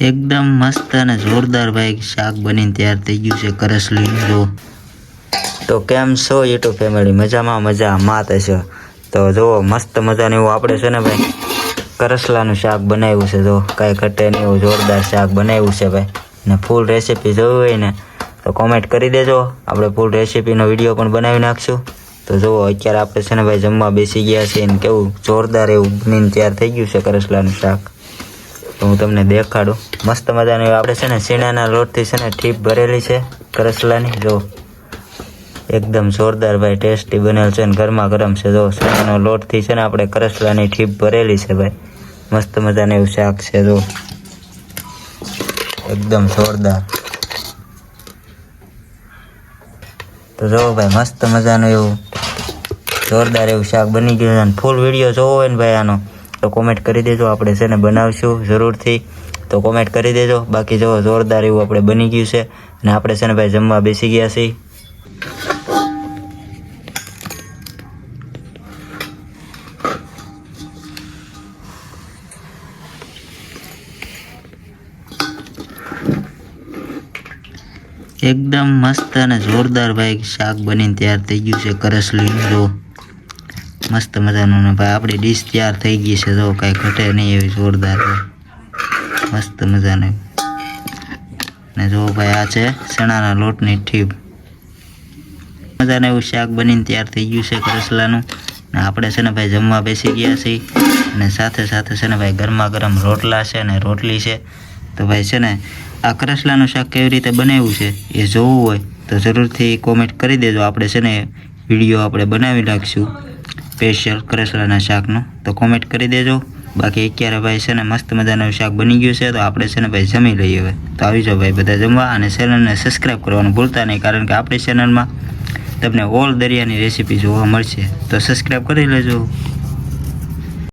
એકદમ મસ્ત અને જોરદાર ભાઈ શાક બનીને તૈયાર થઈ ગયું છે કરસલીનું જો. તો કેમ છો યુટ્યુબ ફેમિલી? મજામાં મજા માત છે. તો જુઓ મસ્ત મજાનું એવું આપણે છે ને ભાઈ, કરસલાનું શાક બનાવ્યું છે. જો, કાંઈ ઘટે નહીં એવું જોરદાર શાક બનાવ્યું છે ભાઈ. ને ફૂલ રેસીપી જોવી હોય ને, તો કોમેન્ટ કરી દેજો. આપણે ફૂલ રેસીપીનો વીડિયો પણ બનાવી નાખશું. તો જુઓ અત્યારે આપણે છે ને ભાઈ જમવા બેસી ગયા છીએ ને કેવું જોરદાર એવું બનીને તૈયાર થઈ ગયું છે કરસલાનું શાક. તો હું તમને દેખાડું. મસ્ત મજાનું આપણે છે ને સીણાના લોટથી છે ને ઠીપ ભરેલી છે કરસલાની જો, એકદમ જોરદાર ભાઈ ટેસ્ટી બનેલ છે ને ગરમા ગરમ છે. જો, સીણાનો લોટથી છે ને આપણે કરસલાની ઠીપ ભરેલી છે ભાઈ. મસ્ત મજાનું એવું શાક છે, જો. એકદમ જોરદાર. તો જો ભાઈ, મસ્ત મજાનું એવું જોરદાર એવું શાક બની ગયું છે. ફૂલ વીડિયો જોવો હોય ને ભાઈ આનો, તો કોમેન્ટ કરી દેજો. આપણે છે ને બનાવશું જરૂરથી. તો કોમેન્ટ કરી દેજો. બાકી જો જોરદાર એવું આપણે બની ગયું છે અને આપણે છે ને ભાઈ જમવા બેસી ગયા છીએ. એકદમ મસ્ત અને જોરદાર ભાઈ શાક બનીને તૈયાર થઈ ગયું છે કરસલીનું જો મસ્ત મજાનું ને ભાઈ આપણી ડીશ તૈયાર થઈ ગઈ છે. જો કાંઈ ઘટે નહીં એવી જોરદાર. ભાઈ મસ્ત મજાની. ને જો ભાઈ આ છે ચણાના લોટની ઠીપ મજાને એવું શાક બનીને તૈયાર થઈ ગયું છે કરસલાનું ને આપણે છે ને ભાઈ જમવા બેસી ગયા છીએ. અને સાથે સાથે છે ને ભાઈ ગરમા ગરમ રોટલા છે અને રોટલી છે. તો ભાઈ છે ને આ કરસલાનું શાક કેવી રીતે બનાવ્યું છે એ જોવું હોય તો જરૂરથી કોમેન્ટ કરી દેજો. આપણે છે ને વીડિયો આપણે બનાવી નાખીશું સ્પેશિયલ કરસલાના શાકનો. તો કોમેન્ટ કરી દેજો. બાકી અત્યારે ભાઈ છે ને મસ્ત મજાનું શાક બની ગયું છે, તો આપણે છે ને ભાઈ જમી લઈએ હવે. તો આવી જાઓ ભાઈ બધા જમવા અને ચેનલને સબસ્ક્રાઈબ કરવાનું ભૂલતા નહીં, કારણ કે આપણી ચેનલમાં તમને ઓલ દરિયાની રેસીપી જોવા મળશે. તો સબસ્ક્રાઈબ કરી લેજો.